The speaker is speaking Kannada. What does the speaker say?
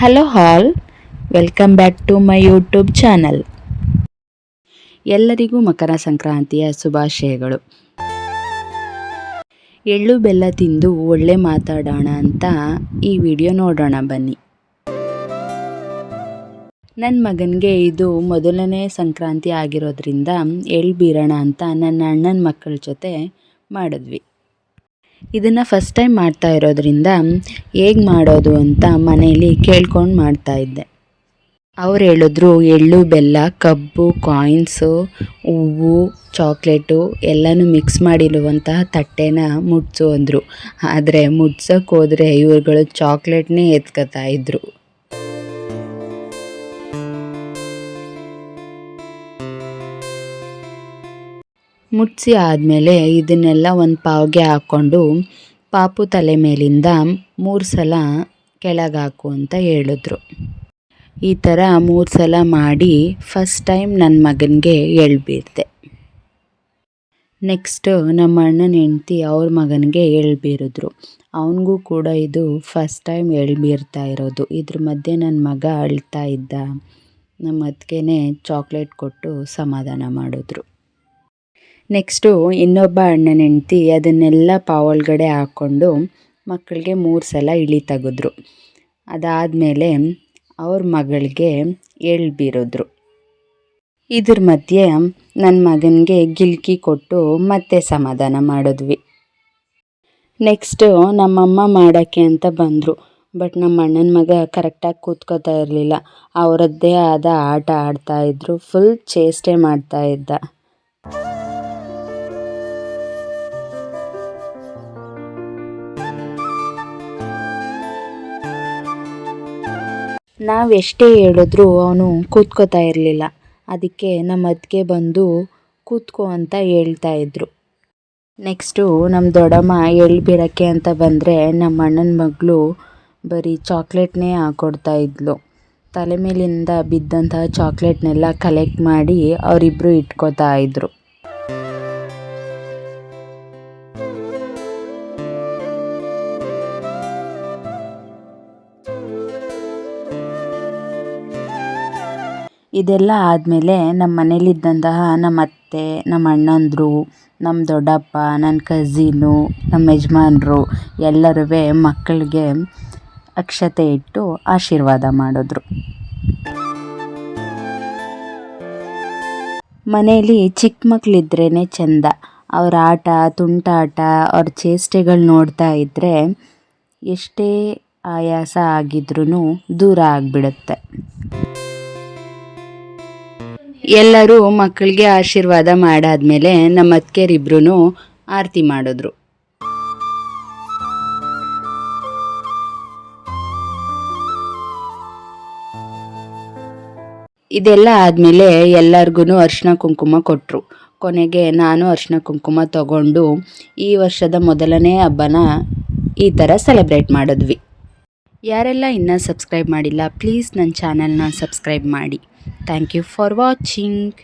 Hello all welcome back to my YouTube channel ಎಲ್ಲರಿಗೂ ಮಕರ ಸಂಕ್ರಾಂತಿಯ ಶುಭಾಶಯಗಳು. ಎಳ್ಳು ಬೆಲ್ಲ ತಿಂದು ಒಳ್ಳೆ ಮಾತಾಡೋಣ ಅಂತ ಈ ವಿಡಿಯೋ ನೋಡೋಣ ಬನ್ನಿ. ನನ್ನ ಮಗನಿಗೆ ಇದು ಮೊದಲನೇ ಸಂಕ್ರಾಂತಿ ಆಗಿರೋದ್ರಿಂದ ಎಳ್ಳು ಬೀರೋಣ ಅಂತ ನನ್ನ ಅಣ್ಣನ ಮಕ್ಕಳ ಜೊತೆ ಮಾಡಿದ್ವಿ. ಇದನ್ನು ಫಸ್ಟ್ ಟೈಮ್ ಮಾಡ್ತಾ ಇರೋದ್ರಿಂದ ಹೇಗೆ ಮಾಡೋದು ಅಂತ ಮನೆಯಲ್ಲಿ ಕೇಳ್ಕೊಂಡು ಮಾಡ್ತಾ ಇದ್ದೆ. ಅವ್ರು ಹೇಳಿದ್ರು ಎಳ್ಳು, ಬೆಲ್ಲ, ಕಬ್ಬು ಕಾಯಿನ್ಸು ಹೂವು ಚಾಕ್ಲೇಟು ಎಲ್ಲನೂ ಮಿಕ್ಸ್ ಮಾಡಿರುವಂತಹ ತಟ್ಟೆನ ಮುಟ್ಸು ಅಂದರು. ಆದರೆ ಮುಟ್ಸೋಕ್ಕೋದ್ರೆ ಹೋದರೆ ಇವ್ರುಗಳು ಚಾಕ್ಲೇಟ್ನೇ ಎತ್ಕೋತಾ ಇದ್ರು. ಮುಟ್ಸಿ ಆದಮೇಲೆ ಇದನ್ನೆಲ್ಲ ಒಂದು ಪಾವ್ಗೆ ಹಾಕ್ಕೊಂಡು ಪಾಪು ತಲೆ ಮೇಲಿಂದ ಮೂರು ಸಲ ಕೆಳಗೆ ಹಾಕು ಅಂತ ಹೇಳಿದ್ರು. ಈ ಥರ ಮೂರು ಸಲ ಮಾಡಿ ಫಸ್ಟ್ ಟೈಮ್ ನನ್ನ ಮಗನಿಗೆ ಎಳ್ಬೀರ್ದೆ ನೆಕ್ಸ್ಟು ನಮ್ಮ ಅಣ್ಣನ ಹೆಂಡ್ತಿ ಅವ್ರ ಮಗನಿಗೆ ಎಳ್ಬೀರಿದ್ರು. ಅವನಿಗೂ ಕೂಡ ಇದು ಫಸ್ಟ್ ಟೈಮ್ ಎಳ್ಬೀರ್ತಾ ಇರೋದು. ಇದ್ರ ಮಧ್ಯೆ ನನ್ನ ಮಗ ಅಳ್ತಾ ಇದ್ದ. ನಮ್ಮ ಅತ್ತಿಗೆನೇ ಚಾಕ್ಲೇಟ್ ಕೊಟ್ಟು ಸಮಾಧಾನ ಮಾಡಿದ್ರು. ನೆಕ್ಸ್ಟು ಇನ್ನೊಬ್ಬ ಅಣ್ಣನ ಹೆಂಡ್ತಿ ಅದನ್ನೆಲ್ಲ ಪಾವೊಳಗಡೆ ಹಾಕ್ಕೊಂಡು ಮಕ್ಕಳಿಗೆ ಮೂರು ಸಲ ಇಳಿ ತೆಗೆದ್ರು. ಅದಾದಮೇಲೆ ಅವ್ರ ಮಗಳಿಗೆ ಎಳ್ಳು ಬೀರಿದ್ರು. ಇದ್ರ ಮಧ್ಯೆ ನನ್ನ ಮಗನಿಗೆ ಗಿಲ್ಕಿ ಕೊಟ್ಟು ಮತ್ತೆ ಸಮಾಧಾನ ಮಾಡಿದ್ವಿ. ನೆಕ್ಸ್ಟು ನಮ್ಮಮ್ಮ ಮಾಡೋಕ್ಕೆ ಅಂತ ಬಂದರು, ಬಟ್ ನಮ್ಮ ಅಣ್ಣನ ಮಗ ಕರೆಕ್ಟಾಗಿ ಕೂತ್ಕೋತಾ ಇರಲಿಲ್ಲ. ಅವರದ್ದೇ ಆದ ಆಟ ಆಡ್ತಾ ಇದ್ರು ಫುಲ್ ಚೇಷ್ಟೆ ಮಾಡ್ತಾ ನಾವು ಎಷ್ಟೇ ಹೇಳಿದ್ರು ಅವನು ಕೂತ್ಕೋತಾ ಇರಲಿಲ್ಲ. ಅದಕ್ಕೆ ನಮ್ಮ ಅತ್ತಿಗೆ ಬಂದು ಕೂತ್ಕೋ ಅಂತ ಹೇಳ್ತಾ ಇದ್ರು. ನೆಕ್ಸ್ಟು ನಮ್ಮ ದೊಡ್ಡಮ್ಮ ಎಳ್ಳು ಅಂತ ಬಂದರೆ ನಮ್ಮ ಅಣ್ಣನ ಮಗಳು ಬರೀ ಚಾಕ್ಲೇಟ್ನೇ ಹಾಕೊಡ್ತಾ ಇದ್ಲು. ತಲೆ ಮೇಲಿಂದ ಬಿದ್ದಂತಹ ಚಾಕ್ಲೇಟ್ನೆಲ್ಲ ಕಲೆಕ್ಟ್ ಮಾಡಿ ಅವರಿಬ್ಬರು ಇಟ್ಕೋತಾ ಇದ್ರು. ಇದೆಲ್ಲ ಆದಮೇಲೆ ನಮ್ಮ ಮನೇಲಿದ್ದಂತಹ ನಮ್ಮ ಅತ್ತೆ ನಮ್ಮ ಅಣ್ಣಂದಿರು ನಮ್ಮ ದೊಡ್ಡಪ್ಪ ನನ್ನ ಕಝಿನು ನಮ್ಮ ಯಜಮಾನ್ರು ಎಲ್ಲರೂ ಮಕ್ಕಳಿಗೆ ಅಕ್ಷತೆ ಇಟ್ಟು ಆಶೀರ್ವಾದ ಮಾಡಿದ್ರು. ಮನೇಲಿ ಚಿಕ್ಕ ಮಕ್ಕಳಿದ್ರೇ ಚೆಂದ. ಅವ್ರ ಆಟ, ತುಂಟಾಟ, ಅವ್ರ ಚೇಷ್ಟೆಗಳು ನೋಡ್ತಾ ಇದ್ದರೆ ಎಷ್ಟೇ ಆಯಾಸ ಆಗಿದ್ರೂ ದೂರ ಆಗಿಬಿಡುತ್ತೆ. ಎಲ್ಲರೂ ಮಕ್ಕಳಿಗೆ ಆಶೀರ್ವಾದ ಮಾಡಾದ್ಮೇಲೆ ನಮ್ಮ ಅತ್ತಿಗೆರಿಬ್ರು ಆರತಿ ಮಾಡಿದ್ರು. ಇದೆಲ್ಲ ಆದಮೇಲೆ ಎಲ್ಲರಿಗೂ ಅರ್ಶಿನ ಕುಂಕುಮ ಕೊಟ್ಟರು ಕೊನೆಗೆ ನಾನು ಅರ್ಶಿನ ಕುಂಕುಮ ತಗೊಂಡು ಈ ವರ್ಷದ ಮೊದಲನೇ ಹಬ್ಬನ ಈ ಥರ ಸೆಲೆಬ್ರೇಟ್ ಮಾಡಿದ್ವಿ. ಯಾರೆಲ್ಲ ಇನ್ನೂ ಸಬ್ಸ್ಕ್ರೈಬ್ ಮಾಡಿಲ್ಲ ಪ್ಲೀಸ್ ನನ್ನ ಚಾನೆಲ್ನ ಸಬ್ಸ್ಕ್ರೈಬ್ ಮಾಡಿ. Thank you for watching.